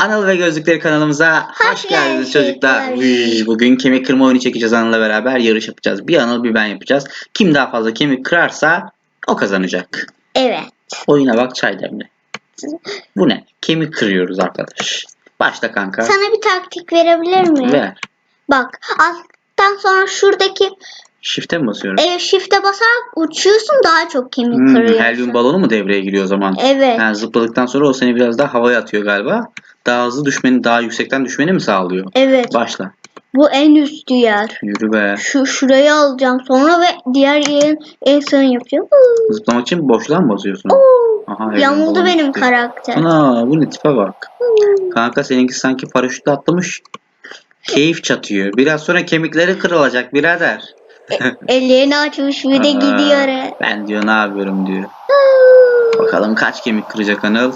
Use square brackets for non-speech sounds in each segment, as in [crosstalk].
Anıl ve Gözlükleri kanalımıza hoş, Hoş geldiniz geldiniz çocuklar. Bugün kemik kırma oyunu çekeceğiz Anıl'la beraber yarış yapacağız. Bir Anıl bir ben yapacağız. Kim daha fazla kemik kırarsa o kazanacak. Evet. Oyuna bak çay demle. Bu ne? Kemik kırıyoruz arkadaş. Başla kanka. Sana bir taktik verebilir miyim? Ver. Bak alttan sonra şuradaki Shift'e mi basıyorum? e, shift'e basarak uçuyorsun daha çok kemik Hmm, kırıyorsun. helyum balonu mu devreye giriyor o zaman? Evet. Yani zıpladıktan sonra o seni biraz daha havaya atıyor galiba. Daha hızlı düşmeni, daha yüksekten düşmeni mi sağlıyor? Evet. Başla. Bu en üst yer. Yürü be. Şu şurayı alacağım sonra ve diğer yerin en son yapacağım. Zıplamak için boşluğa mı basıyorsun? huu. Aha, Yamuldu benim çıktı. karakter. Ana bu ne tipe bak. Kanka seninki sanki paraşütle atlamış. Keyif çatıyor. Biraz sonra kemikleri kırılacak birader. Ellerini açmış bir de gidiyor. he. Ben diyor ne yapıyorum diyor. Bakalım kaç kemik kıracak Anıl.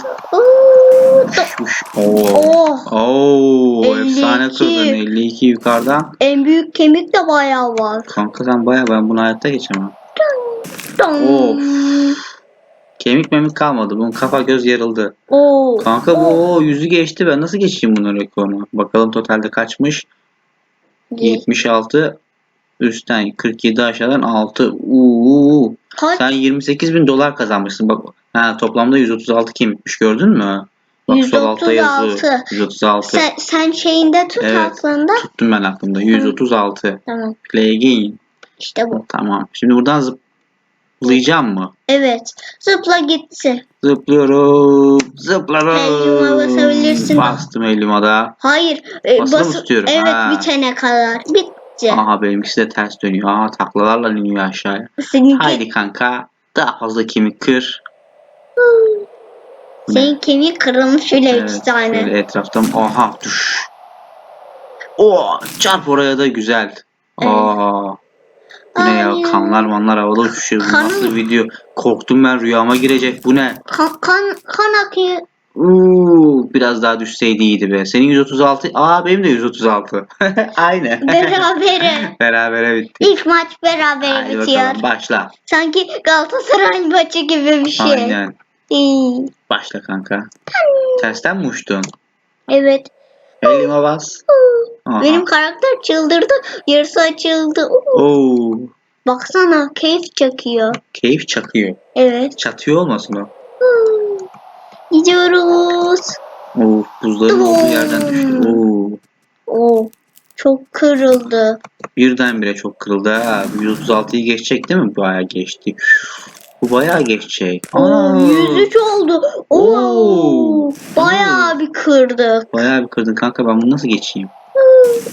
Düşmüş. Oo. Oh. Oo, 52. efsane kırdın. 52 yukarıdan. En büyük kemik de bayağı var. Kanka sen baya ben bunu hayatta geçemem. Dong. Of. Kemik memik kalmadı. Bunun kafa göz yarıldı. Oo. Kanka bu o, yüzü geçti. Ben nasıl geçeyim bunun rekorunu? Bakalım totalde kaçmış? 76 üstten 47 aşağıdan 6. Uuu. Kaç? Sen 28 bin dolar kazanmışsın. Bak ha, toplamda 136 kemikmiş gördün mü? Bak sol altta yazıyor. 136. 136. Sen, sen şeyinde tut Evet. aklında. Tuttum ben aklımda. 136. Tamam. Play again. İşte bu. Tamam. Şimdi buradan zıplayacağım mı? Evet. Zıpla gitsin. Zıplıyorum. Zıplıyorum. Helyuma basabilirsin. Bastım helyuma da. Hayır. E, Basılı mı bası- tutuyorum? Evet Ha. bitene kadar. Bitti. Aha benimkisi de ters dönüyor. Aha taklalarla iniyor aşağıya. Seninki, Haydi kanka. Daha fazla kemik kır. [gasps] Senin kemiği kırılmış öyle Evet, iki tane. şöyle etraftan aha düş. Oo, çarp oraya da güzel. Aa. Bu ne ya? Kanlar manlar havada uçuşuyor. Kanım- nasıl video? Korktum ben rüyama girecek. Bu ne? Kan, kan, kan akıyor. Uuu, biraz daha düşseydi iyiydi be. Senin 136. Aa benim de 136. [laughs] Aynen. Berabere. [laughs] Berabere bitti. İlk maç berabere Haydi bitiyor. bakalım başla. Sanki Galatasaray maçı gibi bir şey. Aynen. İyi. Başla kanka. Tersten mi uçtun? Evet. Elime bas. Aha. Benim karakter çıldırdı. Yarısı açıldı. Oo, Baksana keyif çakıyor. keyif çakıyor. Evet. Çatıyor olmasın o? Gidiyoruz. Oo, buzların olduğu yerden düştü. Oo. Oo. Çok kırıldı. Birdenbire çok kırıldı ha. 136'yı geçecek değil mi? Bayağı geçti. Bu bayağı geçecek. Aa, 103 oldu. Oo. Oo. Bayağı bir kırdık. Bayağı bir kırdın kanka ben bunu nasıl geçeyim?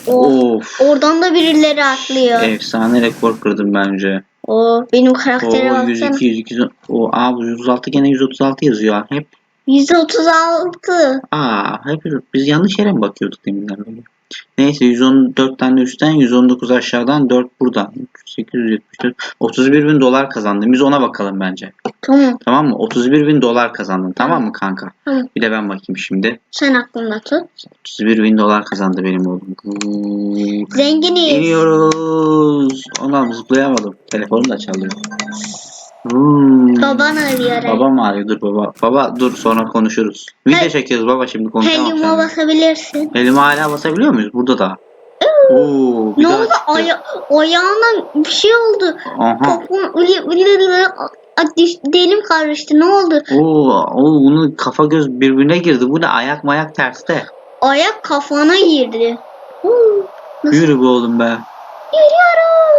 Oo. Of. Oradan da birileri atlıyor. Efsane rekor kırdım bence. Oo, benim karaktere baksana. 102, 102, o, aa bu 136 gene 136 yazıyor. Hep 136. aa hep biz yanlış yere mi bakıyorduk deminden beri? Neyse 114 tane üstten 119 aşağıdan 4 buradan 874 31 bin dolar kazandım. Biz ona bakalım bence. Tamam. Tamam mı? 31 bin dolar kazandın. Tamam mı kanka? Tamam. Bir de ben bakayım şimdi. Sen aklında tut. 31 bin dolar kazandı benim oğlum. Zenginiz. İniyoruz. Ondan zıplayamadım. Telefonum da çalıyor. Hmm. Baban arıyor. Babam arıyor. Dur baba. Baba dur sonra konuşuruz. Video Hey. çekiyoruz baba şimdi konuşamam. Helyuma seninle. basabilirsin. Elime hala basabiliyor muyuz? Burada da. Oo, bir Ne daha oldu? çıktı. Aya ayağına bir şey oldu. Aha. Ilı ılı A- diş- Delim karıştı. Ne oldu? Oo, oo, bunun kafa göz birbirine girdi. Bu ne? Ayak mayak terste. Ayak kafana girdi. Huu? Yürü be oğlum be. Yürüyorum.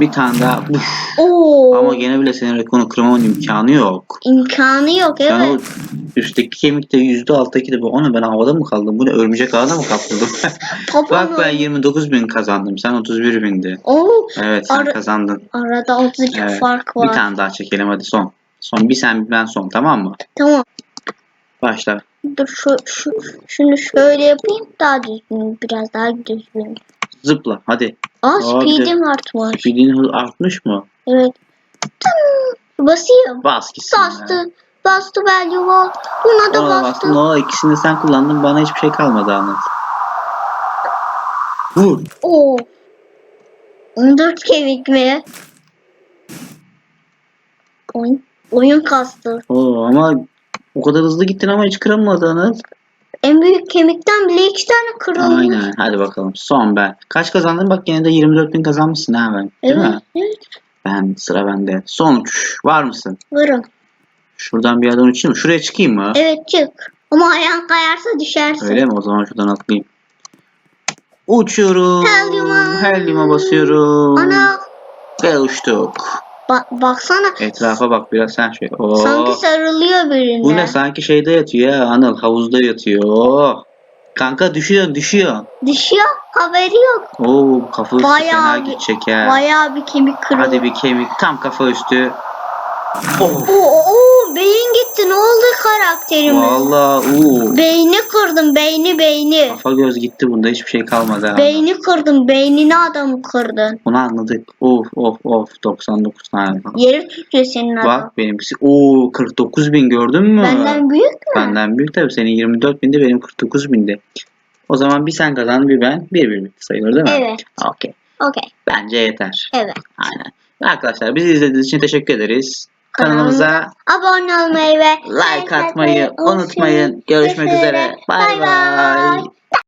Bir tane daha. Uf. Oo. Ama gene bile senin rekorunu kırmamın imkanı yok. imkanı yok o evet. üstteki kemikte yüzde alttaki de bu. Ona ben havada mı kaldım? Bu ne? Örümcek ağda mı? Papağan [laughs] Bak ben 29 bin kazandım. Sen 31 bindi. Oo, Evet sen Ara- kazandın. arada 32 Evet. fark Bir var. tane daha çekelim hadi son. Son bir sen bir ben son tamam mı? Tamam. Başla. Dur şu, şu şunu şöyle yapayım daha düzgün biraz daha düzgün. Zıpla hadi. Aa speed'im artmış. Speed'in artmış mı? Evet. Tım, Basayım. Bas gitsin. Bastı. Bastı Belgova. Buna da Ona bastı. bastın. O ikisini de sen kullandın. Bana hiçbir şey kalmadı anlat. Vur. Oo. 14 kemik mi? Oyun, oyun kastı. Oo, ama O kadar hızlı gittin ama hiç kırılmadınız. En büyük kemikten bile iki tane kırılmış. Aynen. Hadi bakalım. Son ben. Kaç kazandın? Bak yine de 24 bin kazanmışsın ha ben. Değil Evet, mi? evet. Ben sıra bende. Sonuç. Var mısın? Varım. Şuradan bir yerden uçayım mı? Şuraya çıkayım mı? Evet çık. Ama ayağın kayarsa düşersin. Öyle mi? O zaman şuradan atlayayım. Uçuyorum. Helyuma. Helyuma basıyorum. Ana Ve uçtuk. Ba- baksana. Etrafa bak biraz sen şöyle. Oo. Sanki sarılıyor birine. Bu ne sanki şeyde yatıyor ya Anıl havuzda yatıyor. Oo. Kanka düşüyor düşüyor. Düşüyor haberi yok. Oo kafa üstü Bayağı fena bir- gidecek ya. Bayağı bir kemik kırıldı. Hadi bir kemik tam kafa üstü. Oh. Oo, oo, beyin gitti. Karakterime? Vallahi oo. Beyni kırdım. Beyni beyni. Kafa göz gitti bunda hiçbir şey kalmadı. ha. Beyni kırdım. Beynini adamı kırdın. Bunu anladık. Of of of 99 tane. Yeri tutuyor senin adam. Bak benimkisi. Oo 49 bin gördün mü? Benden büyük mü? Benden büyük tabii. Senin 24 bindi benim 49 bindi. O zaman bir sen kazandın bir ben. Bir bir bitti sayılır değil mi? Evet. Okey. Okey. Bence yeter. Evet. Aynen. Arkadaşlar bizi izlediğiniz için teşekkür ederiz. Kanalımıza Abone olmayı ve like atmayı unutmayın. Görüşmek üzere. Bay bay.